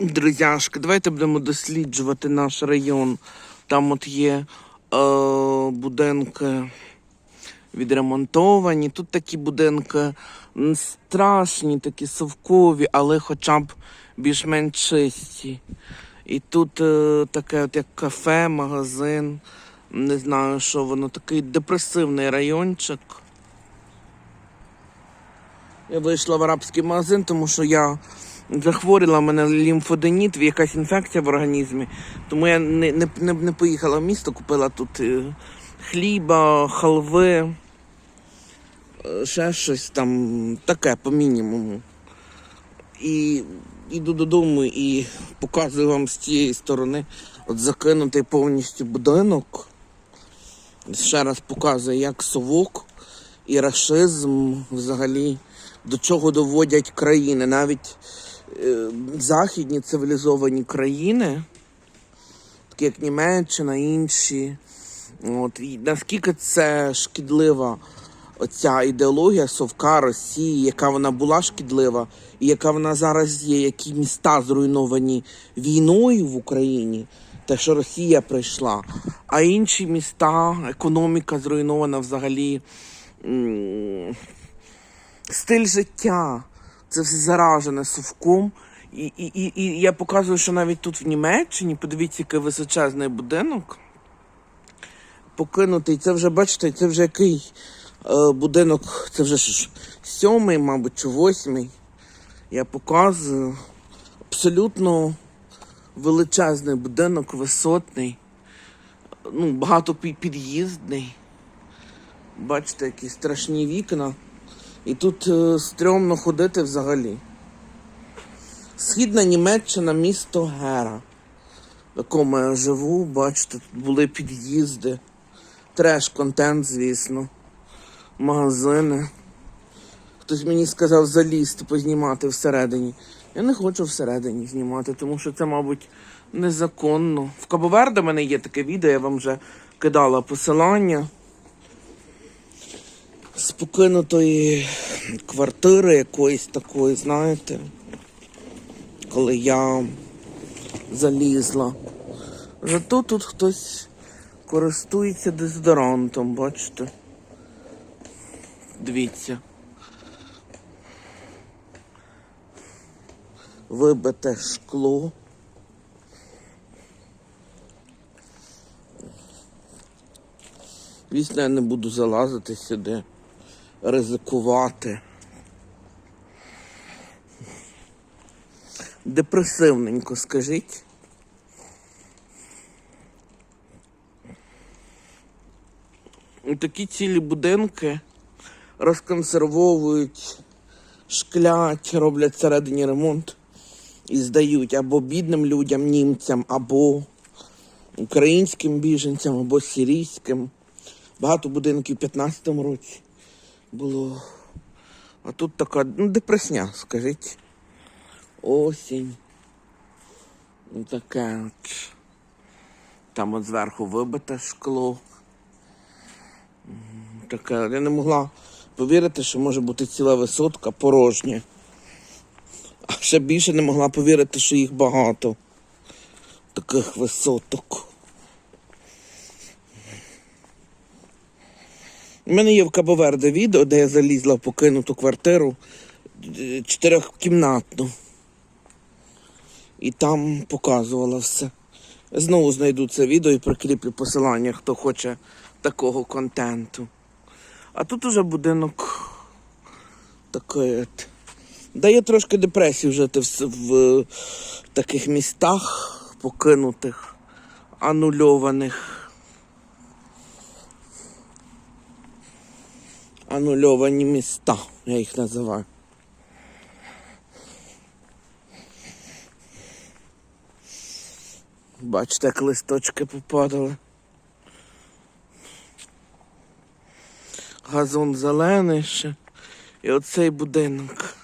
Друзяшки, давайте будемо досліджувати наш район. Там от є е, будинки відремонтовані. Тут такі будинки страшні, такі совкові, але хоча б більш-менш чисті. І тут е, таке, от як кафе, магазин. Не знаю, що воно такий депресивний райончик. Я вийшла в арабський магазин, тому що я захворіла, в мене лімфоденіт, якась інфекція в організмі. Тому я не, не, не, не поїхала в місто, купила тут е, хліба, халви, е, ще щось там таке по мінімуму. І йду додому і показую вам з цієї сторони от закинутий повністю будинок. Ще раз показую, як совок і рашизм взагалі до чого доводять країни, навіть західні цивілізовані країни, такі як Німеччина, інші. От, і наскільки це шкідлива оця ідеологія совка Росії, яка вона була шкідлива, і яка вона зараз є, які міста зруйновані війною в Україні, те, що Росія прийшла, а інші міста, економіка зруйнована взагалі. стиль життя. Це все заражене совком. І, і, і, і я показую, що навіть тут в Німеччині, подивіться, який височезний будинок. Покинутий. Це вже, бачите, це вже який е, будинок, це вже ж сьомий, мабуть, чи восьмий. Я показую. Абсолютно величезний будинок, висотний, ну, багато під'їздний. Бачите, які страшні вікна. І тут е, стрьомно ходити взагалі. Східна Німеччина, місто Гера, в якому я живу, бачите, тут були під'їзди, треш-контент, звісно, магазини. Хтось мені сказав залізти, познімати всередині. Я не хочу всередині знімати, тому що це, мабуть, незаконно. В Кабоверде в мене є таке відео, я вам вже кидала посилання з покинутої квартири якоїсь такої, знаєте, коли я залізла. Зато тут хтось користується дезодорантом, бачите? Дивіться. Вибите шкло. Звісно, я не буду залазити сюди, ризикувати. Депресивненько, скажіть. Такі цілі будинки розконсервовують, шклять, роблять всередині ремонт і здають або бідним людям, німцям, або українським біженцям, або сирійським. Багато будинків в 15-му році було. А тут така ну, депресня, скажіть. Осінь. Ну, Таке от. Там от зверху вибите шкло. Таке. Я не могла повірити, що може бути ціла висотка порожня. А ще більше не могла повірити, що їх багато. Таких висоток. У мене є в Кабоверде відео, де я залізла в покинуту квартиру е, чотирьохкімнатну. І там показувала все. Знову знайду це відео і прикріплю посилання, хто хоче такого контенту. А тут уже будинок такий от. Дає трошки депресії жити в, в таких містах покинутих, анульованих. Анульовані міста, я їх називаю. Бачите, як листочки попадали. Газон зелений ще. І оцей будинок.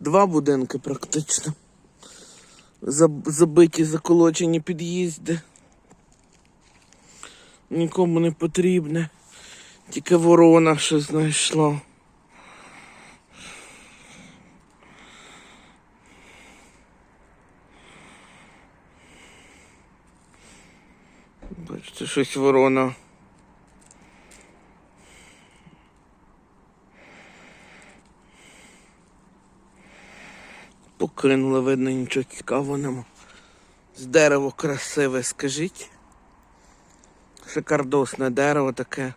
Два будинки практично. Забиті, заколочені під'їзди. Нікому не потрібне. Тільки ворона ще знайшла. Бачите, щось ворона. Покинула, видно, нічого цікавого нема. З дерево красиве, скажіть. Шикардосне дерево таке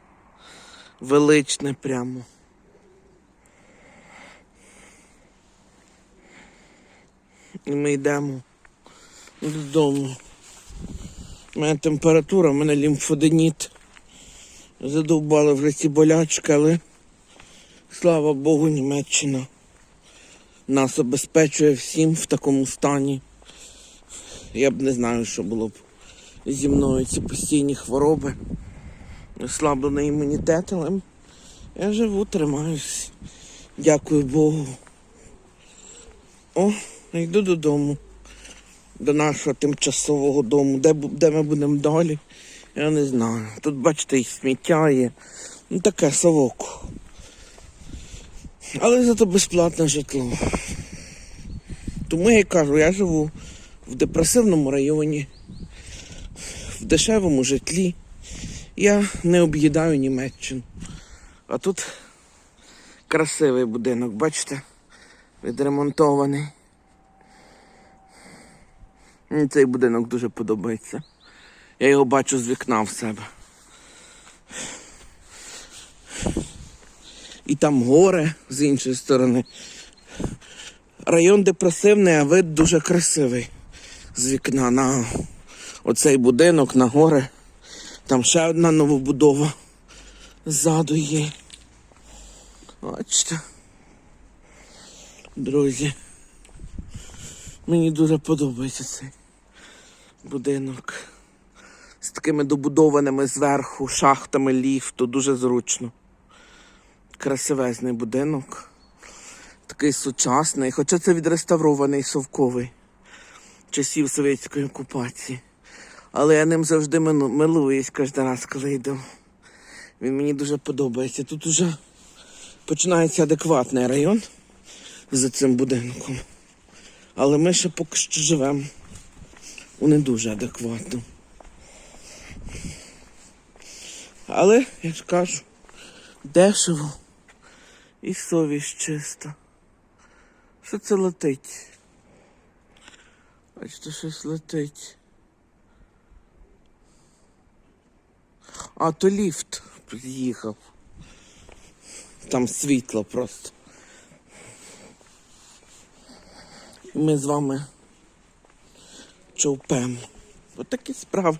величне прямо. І ми йдемо додому. У мене температура, у мене лімфоденіт. Задовбали вже ці болячки, але слава Богу, Німеччина нас обезпечує всім в такому стані. Я б не знаю, що було б зі мною ці постійні хвороби. Ослаблений імунітет, але я живу, тримаюсь. Дякую Богу. О, йду додому. До нашого тимчасового дому. Де, де ми будемо далі? Я не знаю. Тут, бачите, і сміття є. Ну таке совок. Але зато безплатне житло. Тому я й кажу, я живу в депресивному районі, в дешевому житлі. Я не об'їдаю Німеччину. А тут красивий будинок, бачите? Відремонтований. Мені цей будинок дуже подобається. Я його бачу з вікна в себе. І там горе з іншої сторони. Район депресивний, а вид дуже красивий. З вікна на оцей будинок, на горе. Там ще одна новобудова ззаду є. Бачите. Друзі. Мені дуже подобається цей будинок. З такими добудованими зверху шахтами ліфту, дуже зручно. Красивезний будинок. Такий сучасний, хоча це відреставрований совковий часів совєтської окупації. Але я ним завжди милуюсь кожен раз, коли йду. Він мені дуже подобається. Тут уже починається адекватний район за цим будинком. Але ми ще поки що живемо у не дуже адекватно. Але, я ж кажу, дешево і совість чиста. Що це летить? Бачите, щось летить. А, то ліфт приїхав. Там світло просто. Ми з вами човпемо. Отакі справи.